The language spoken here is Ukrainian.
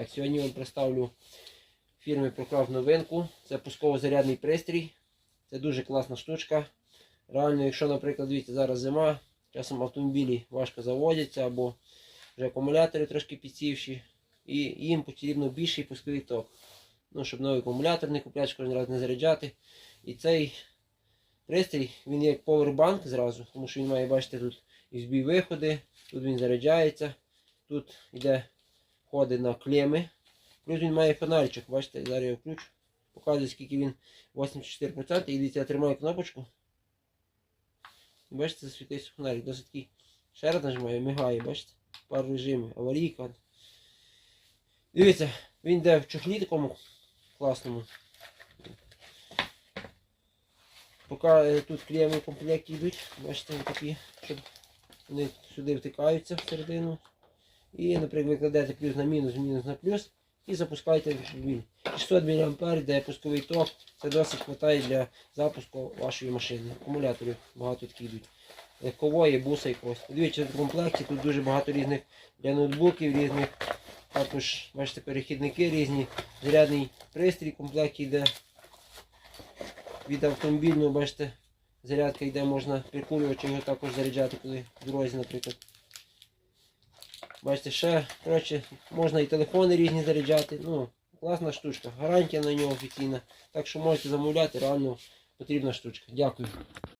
Так, сьогодні вам представлю фірми Прокрав новинку. Це пусково-зарядний пристрій. Це дуже класна штучка. Реально, якщо, наприклад, дивіться, зараз зима, часом автомобілі важко заводяться або вже акумулятори трошки підсівші, і їм потрібно більший пусковий ток. Ну, щоб новий акумулятор не купляти, кожен раз не заряджати. І цей пристрій, він як повербанк зразу, тому що він має, бачите, тут USB виходи, тут він заряджається, тут йде ходи на клеми. Плюс він має фонаричок, бачите, зараз я включу. Показує, скільки він 84%. І дивіться, я тримаю кнопочку. Бачите, засвітився фонарик, досить такий. Ще раз нажимаю, мигає, бачите? Пар режимів, аварійка. Дивіться, він йде в чохлі такому класному. Поки е, тут клеєві комплекті йдуть, бачите, такі, щоб вони сюди втикаються всередину. І, наприклад, ви плюс на мінус, мінус на плюс і запускаєте автомобіль. 600 мА йде пусковий ток, це досить вистачає для запуску вашої машини. Акумуляторів багато такі йдуть. Легкової, буса якогось. Дивіться, в комплекті тут дуже багато різних для ноутбуків різних. Також, бачите, перехідники різні. Зарядний пристрій в комплекті йде. Від автомобільного, бачите, зарядка йде, можна прикурювачем його також заряджати, коли в дорозі, наприклад. Бачите, ще, коротше, можна і телефони різні заряджати. Ну, класна штучка. Гарантія на нього офіційна. Так що можете замовляти, реально потрібна штучка. Дякую.